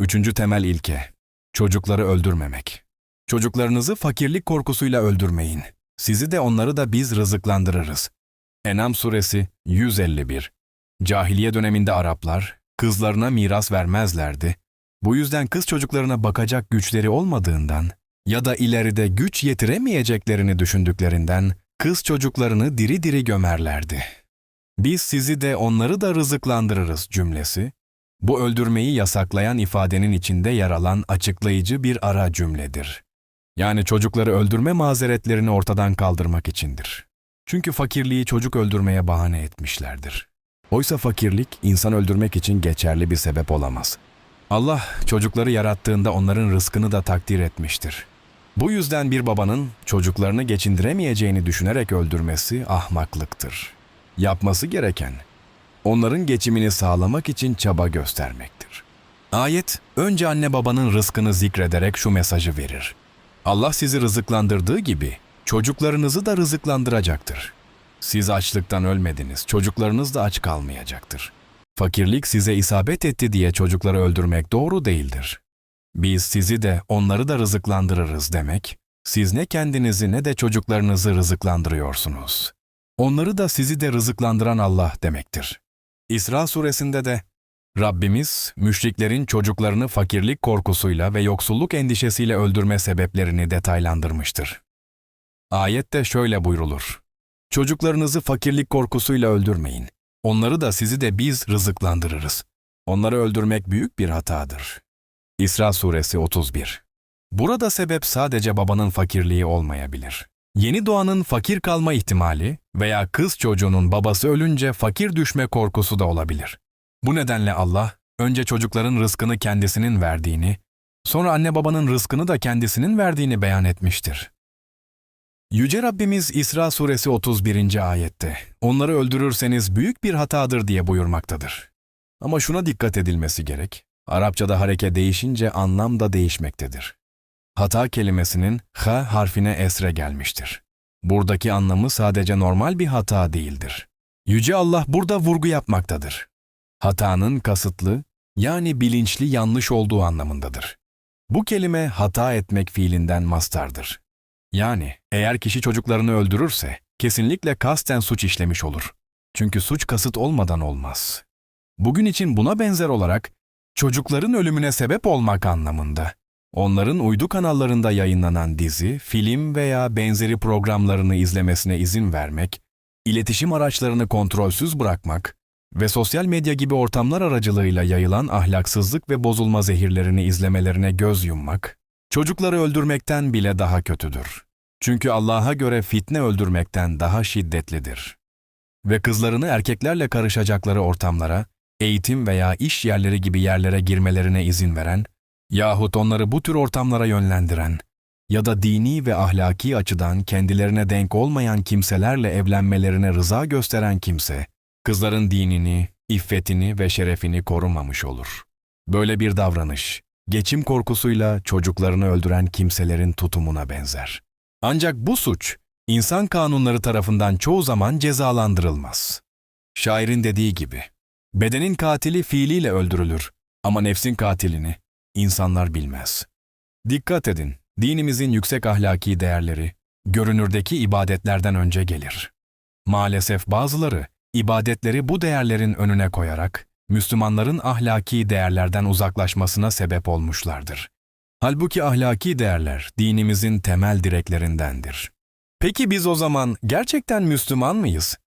Üçüncü temel ilke. Çocukları öldürmemek. Çocuklarınızı fakirlik korkusuyla öldürmeyin. Sizi de onları da biz rızıklandırırız. Enam suresi 151. Cahiliye döneminde Araplar kızlarına miras vermezlerdi. Bu yüzden kız çocuklarına bakacak güçleri olmadığından ya da ileride güç yetiremeyeceklerini düşündüklerinden kız çocuklarını diri diri gömerlerdi. Biz sizi de onları da rızıklandırırız cümlesi, bu öldürmeyi yasaklayan ifadenin içinde yer alan açıklayıcı bir ara cümledir. Yani çocukları öldürme mazeretlerini ortadan kaldırmak içindir. Çünkü fakirliği çocuk öldürmeye bahane etmişlerdir. Oysa fakirlik insan öldürmek için geçerli bir sebep olamaz. Allah çocukları yarattığında onların rızkını da takdir etmiştir. Bu yüzden bir babanın çocuklarını geçindiremeyeceğini düşünerek öldürmesi ahmaklıktır. Yapması gereken onların geçimini sağlamak için çaba göstermektir. Ayet önce anne babanın rızkını zikrederek şu mesajı verir. Allah sizi rızıklandırdığı gibi çocuklarınızı da rızıklandıracaktır. Siz açlıktan ölmediniz, çocuklarınız da aç kalmayacaktır. Fakirlik size isabet etti diye çocukları öldürmek doğru değildir. Biz sizi de onları da rızıklandırırız demek, siz ne kendinizi ne de çocuklarınızı rızıklandırıyorsunuz. Onları da sizi de rızıklandıran Allah demektir. İsra suresinde de Rabbimiz müşriklerin çocuklarını fakirlik korkusuyla ve yoksulluk endişesiyle öldürme sebeplerini detaylandırmıştır. Ayette şöyle buyrulur. Çocuklarınızı fakirlik korkusuyla öldürmeyin. Onları da sizi de biz rızıklandırırız. Onları öldürmek büyük bir hatadır. İsra suresi 31 Burada sebep sadece babanın fakirliği olmayabilir. Yeni doğanın fakir kalma ihtimali veya kız çocuğunun babası ölünce fakir düşme korkusu da olabilir. Bu nedenle Allah, önce çocukların rızkını kendisinin verdiğini, sonra anne babanın rızkını da kendisinin verdiğini beyan etmiştir. Yüce Rabbimiz İsra suresi 31. ayette, onları öldürürseniz büyük bir hatadır diye buyurmaktadır. Ama şuna dikkat edilmesi gerek, Arapçada hareke değişince anlam da değişmektedir. Hata kelimesinin ha harfine esre gelmiştir. Buradaki anlamı sadece normal bir hata değildir. Yüce Allah burada vurgu yapmaktadır. Hatanın kasıtlı, yani bilinçli yanlış olduğu anlamındadır. Bu kelime hata etmek fiilinden mastardır. Yani eğer kişi çocuklarını öldürürse kesinlikle kasten suç işlemiş olur. Çünkü suç kasıt olmadan olmaz. Bugün için buna benzer olarak çocukların ölümüne sebep olmak anlamında onların uydu kanallarında yayınlanan dizi, film veya benzeri programlarını izlemesine izin vermek, iletişim araçlarını kontrolsüz bırakmak ve sosyal medya gibi ortamlar aracılığıyla yayılan ahlaksızlık ve bozulma zehirlerini izlemelerine göz yummak, çocukları öldürmekten bile daha kötüdür. Çünkü Allah'a göre fitne öldürmekten daha şiddetlidir. Ve kızlarını erkeklerle karışacakları ortamlara, eğitim veya iş yerleri gibi yerlere girmelerine izin veren, yahut onları bu tür ortamlara yönlendiren ya da dini ve ahlaki açıdan kendilerine denk olmayan kimselerle evlenmelerine rıza gösteren kimse, kızların dinini, iffetini ve şerefini korumamış olur. Böyle bir davranış, geçim korkusuyla çocuklarını öldüren kimselerin tutumuna benzer. Ancak bu suç, insan kanunları tarafından çoğu zaman cezalandırılmaz. Şairin dediği gibi, bedenin katili fiiliyle öldürülür ama nefsin katilini insanlar bilmez. Dikkat edin, dinimizin yüksek ahlaki değerleri, görünürdeki ibadetlerden önce gelir. Maalesef bazıları, ibadetleri bu değerlerin önüne koyarak, Müslümanların ahlaki değerlerden uzaklaşmasına sebep olmuşlardır. Halbuki ahlaki değerler dinimizin temel direklerindendir. Peki biz o zaman gerçekten Müslüman mıyız?